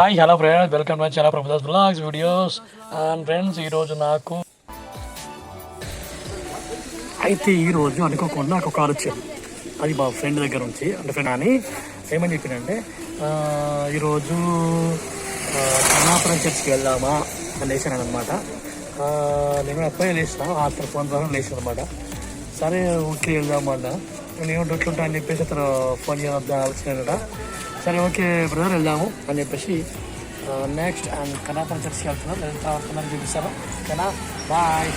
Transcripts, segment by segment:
Hi hello friends welcome to చాలా Prabhudas blogs videos and friends ఈరోజు నాకు అయితే ఈరోజు అనుకోకుండా నాకు కాల్ వచ్చింది. అది మా ఫ్రెండ్ దగ్గర నుంచి. అంటే ఫ్రెండ్ అని ఏమని చెప్పిందంటే ఈరోజు ఆ, కన్నాపురం చర్చ్కి వెళ్దామా అని లేచాను అనమాట నేను అప్పుడే లేచిన అతను ఫోన్ ద్వారా లేచాను అనమాట సరే ఓకే వెళ్దామా అన్న. నేను ఎట్లుంటా అని చెప్పేసి అతను ఫోన్ చేయడం వచ్చినాడట సరే ఓకే బ్రదర్ వెళ్దాము అని చెప్పేసి నెక్స్ట్ అండ్ కన్నాపురం చర్చ్కి వెళ్తున్నాం. నేను తర్వాత చూపిస్తాను. ఓకేనా bye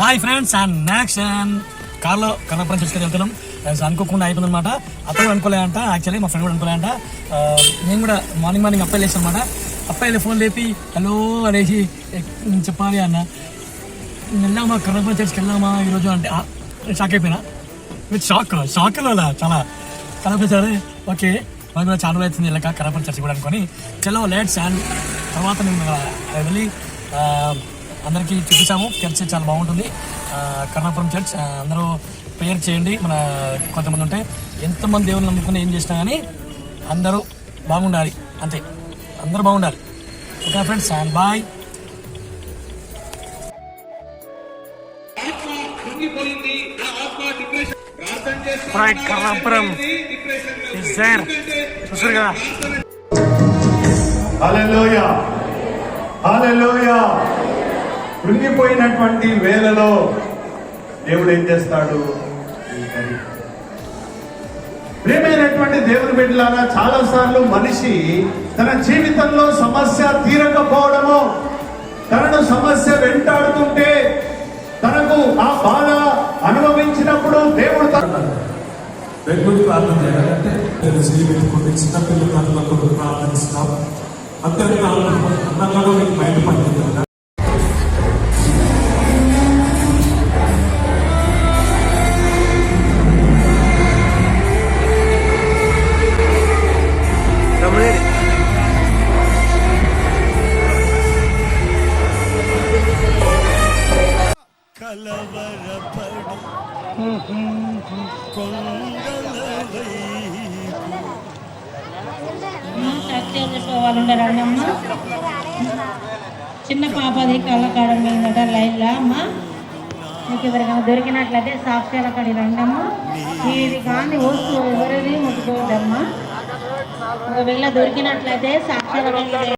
hi friends and next and కార్లో కన్నపురం చర్చ్కి వెళ్తున్నాం. అనుకోకుండా అయిపోయింది అనమాట అతను అనుకోలేదంట యాక్చువల్లీ మా ఫ్రెండ్ కూడా అనుకోలేదంట నేను కూడా మార్నింగ్ మార్నింగ్ అప్పాయి లేచాను అనమాట అప్పాయి ఫోన్ లేపి హలో అనేసి నేను చెప్పాలి అన్న. వెళ్దామా? కన్నపురం చర్చ్కి వెళ్దామా? ఈరోజు? అంటే షాక్ అయిపోయినా. విత్ షాక్ షాక్ అలా చాలా కనపరిచారు? ఓకే మనకు కూడా చాలా అవుతుంది ఇలా కనపడి చర్చ కూడా అనుకొని. చలో లేట్స్ అండ్ తర్వాత మేము వెళ్ళి అందరికీ చూపించాము. చర్చ్ చాలా బాగుంటుంది. కర్ణాపురం చర్చ్ అందరూ ప్రేయర్ చేయండి. మన కొంతమంది ఉంటే ఎంతమంది దేవుని నమ్ముకుని ఏం చేసినా కానీ అందరూ బాగుండాలి. అంతే. అందరూ బాగుండాలి. Okay friends and bye. Karnapuram is there చూసారు కదా? హల్లెలూయా. హల్లెలూయా. కృంగిపోయినటువంటి వేళలో దేవుడు ఏం చేస్తాడు? ప్రేమైనటువంటి దేవుని బిడ్డలారా చాలా సార్లు మనిషి తన జీవితంలో సమస్య తీరకపోవడము తనను సమస్య వెంటాడుతుంటే తనకు ఆ బాధ అనుభవించినప్పుడు దేవుడు బెంగళూరు ప్రార్థన చేయాలంటే నేను జీవించుకుంటే చిన్నపిల్లలు అందులో ప్రార్థిస్తున్నాం. అంతేకాదు అన్నగారు మీకు బయటపడుతుంది కలవరపడు. సత్యాలు చిన్న పాపది కళ్ళకాడం పోయిందట లైన్లో. అమ్మా మీకు ఎవరికైనా దొరికినట్లయితే సాక్ష్యాల కాడి రండమ్మ ఇది కానీ వస్తువు ఎవరిది ముట్టుకోవద్దమ్మా ఒకవేళ దొరికినట్లయితే సాక్ష్యాల